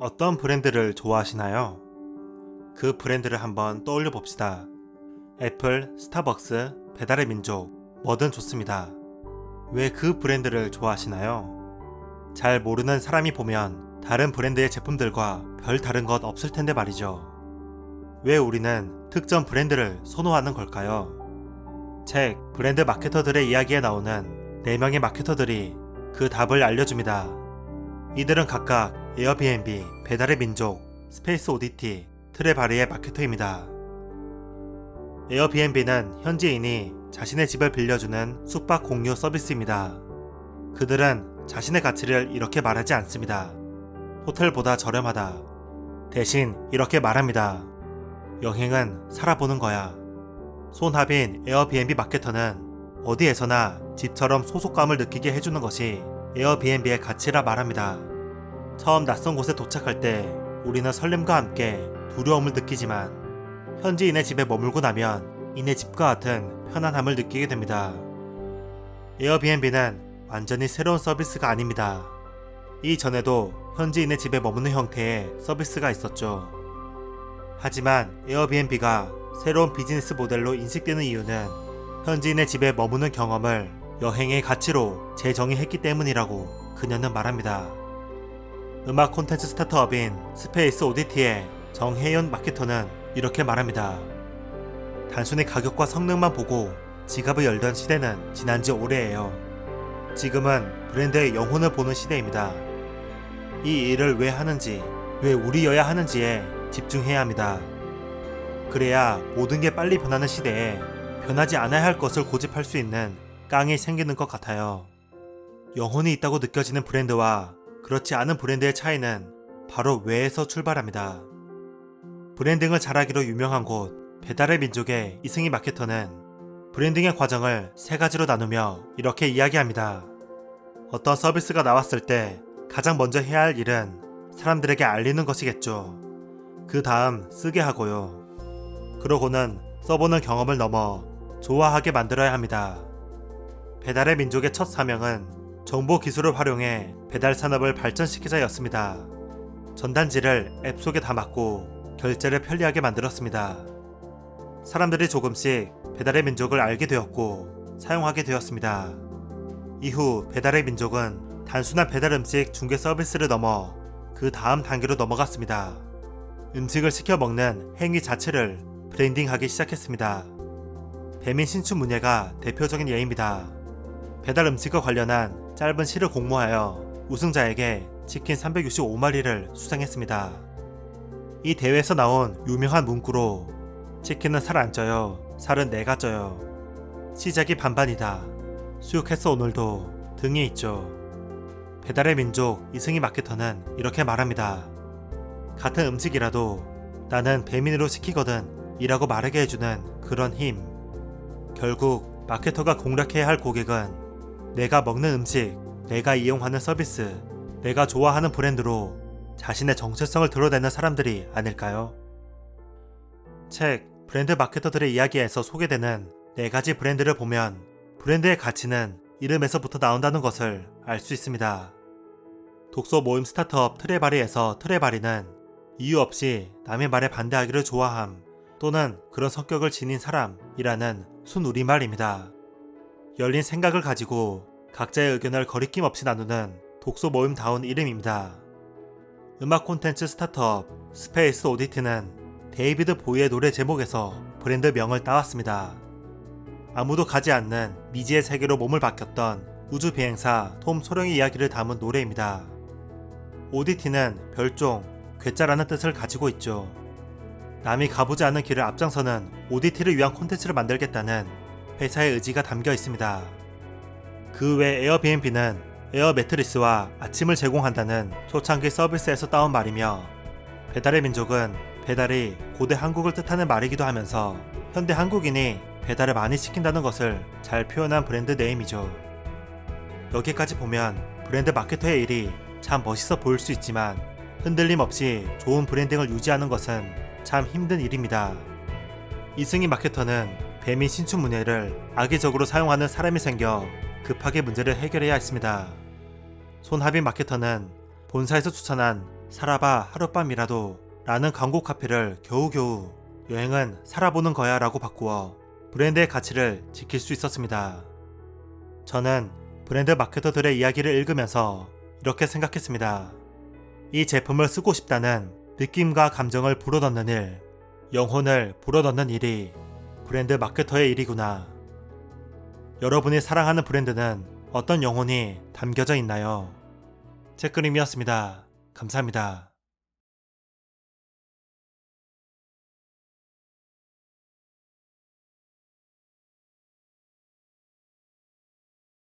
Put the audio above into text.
어떤 브랜드를 좋아하시나요? 그 브랜드를 한번 떠올려 봅시다. 애플, 스타벅스, 배달의 민족, 뭐든 좋습니다. 왜 그 브랜드를 좋아하시나요? 잘 모르는 사람이 보면 다른 브랜드의 제품들과 별 다른 것 없을 텐데 말이죠. 왜 우리는 특정 브랜드를 선호하는 걸까요? 책 브랜드 마케터들의 이야기에 나오는 4명의 마케터들이 그 답을 알려줍니다. 이들은 각각 에어비앤비, 배달의 민족, 스페이스 오디티, 트레바리의 마케터입니다. 에어비앤비는 현지인이 자신의 집을 빌려주는 숙박 공유 서비스입니다. 그들은 자신의 가치를 이렇게 말하지 않습니다. 호텔보다 저렴하다. 대신 이렇게 말합니다. 여행은 살아보는 거야. 손합인 에어비앤비 마케터는 어디에서나 집처럼 소속감을 느끼게 해주는 것이 에어비앤비의 가치라 말합니다. 처음 낯선 곳에 도착할 때 우리는 설렘과 함께 두려움을 느끼지만 현지인의 집에 머물고 나면 이내 집과 같은 편안함을 느끼게 됩니다. 에어비앤비는 완전히 새로운 서비스가 아닙니다. 이전에도 현지인의 집에 머무는 형태의 서비스가 있었죠. 하지만 에어비앤비가 새로운 비즈니스 모델로 인식되는 이유는 현지인의 집에 머무는 경험을 여행의 가치로 재정의했기 때문이라고 그녀는 말합니다. 음악 콘텐츠 스타트업인 스페이스 오디티의 정혜연 마케터는 이렇게 말합니다. 단순히 가격과 성능만 보고 지갑을 열던 시대는 지난 지 오래예요. 지금은 브랜드의 영혼을 보는 시대입니다. 이 일을 왜 하는지, 왜 우리여야 하는지에 집중해야 합니다. 그래야 모든 게 빨리 변하는 시대에 변하지 않아야 할 것을 고집할 수 있는 깡이 생기는 것 같아요. 영혼이 있다고 느껴지는 브랜드와 그렇지 않은 브랜드의 차이는 바로 왜에서 출발합니다. 브랜딩을 잘하기로 유명한 곳 배달의 민족의 이승희 마케터는 브랜딩의 과정을 세 가지로 나누며 이렇게 이야기합니다. 어떤 서비스가 나왔을 때 가장 먼저 해야 할 일은 사람들에게 알리는 것이겠죠. 그 다음 쓰게 하고요. 그러고는 써보는 경험을 넘어 좋아하게 만들어야 합니다. 배달의 민족의 첫 사명은 정보 기술을 활용해 배달 산업을 발전시키자였습니다. 전단지를 앱 속에 담았고 결제를 편리하게 만들었습니다. 사람들이 조금씩 배달의 민족을 알게 되었고 사용하게 되었습니다. 이후 배달의 민족은 단순한 배달 음식 중개 서비스를 넘어 그 다음 단계로 넘어갔습니다. 음식을 시켜 먹는 행위 자체를 브랜딩하기 시작했습니다. 배민 신춘 문예가 대표적인 예입니다. 배달 음식과 관련한 짧은 시를 공모하여 우승자에게 치킨 365마리를 수상했습니다. 이 대회에서 나온 유명한 문구로 치킨은 살 안 쪄요. 살은 내가 쪄요. 시작이 반반이다. 수육했어 오늘도 등이 있죠. 배달의 민족 이승희 마케터는 이렇게 말합니다. 같은 음식이라도 나는 배민으로 시키거든 이라고 말하게 해주는 그런 힘. 결국 마케터가 공략해야 할 고객은 내가 먹는 음식, 내가 이용하는 서비스, 내가 좋아하는 브랜드로 자신의 정체성을 드러내는 사람들이 아닐까요? 책 브랜드 마케터들의 이야기에서 소개되는 네 가지 브랜드를 보면 브랜드의 가치는 이름에서부터 나온다는 것을 알 수 있습니다. 독서 모임 스타트업 트레바리에서 트레바리는 이유 없이 남의 말에 반대하기를 좋아함 또는 그런 성격을 지닌 사람이라는 순 우리말입니다. 열린 생각을 가지고 각자의 의견을 거리낌 없이 나누는 독서 모임다운 이름입니다. 음악 콘텐츠 스타트업 스페이스 오디티는 데이비드 보이의 노래 제목에서 브랜드 명을 따왔습니다. 아무도 가지 않는 미지의 세계로 몸을 바뀌었던 우주 비행사 톰 소령의 이야기를 담은 노래입니다. 오디티는 별종, 괴짜라는 뜻을 가지고 있죠. 남이 가보지 않은 길을 앞장서는 오디티를 위한 콘텐츠를 만들겠다는 회사의 의지가 담겨 있습니다. 그 외 에어비앤비는 에어 매트리스와 아침을 제공한다는 초창기 서비스에서 따온 말이며 배달의 민족은 배달이 고대 한국을 뜻하는 말이기도 하면서 현대 한국인이 배달을 많이 시킨다는 것을 잘 표현한 브랜드 네임이죠. 여기까지 보면 브랜드 마케터의 일이 참 멋있어 보일 수 있지만 흔들림 없이 좋은 브랜딩을 유지하는 것은 참 힘든 일입니다. 이승희 마케터는 배민 신춘 문예를 악의적으로 사용하는 사람이 생겨 급하게 문제를 해결해야 했습니다. 손하빈 마케터는 본사에서 추천한 살아봐 하룻밤이라도 라는 광고 카피를 겨우겨우 여행은 살아보는 거야 라고 바꾸어 브랜드의 가치를 지킬 수 있었습니다. 저는 브랜드 마케터들의 이야기를 읽으면서 이렇게 생각했습니다. 이 제품을 쓰고 싶다는 느낌과 감정을 불어넣는 일, 영혼을 불어넣는 일이 브랜드 마케터의 일이구나. 여러분이 사랑하는 브랜드는 어떤 영혼이 담겨져 있나요? 책그림이었습니다. 감사합니다.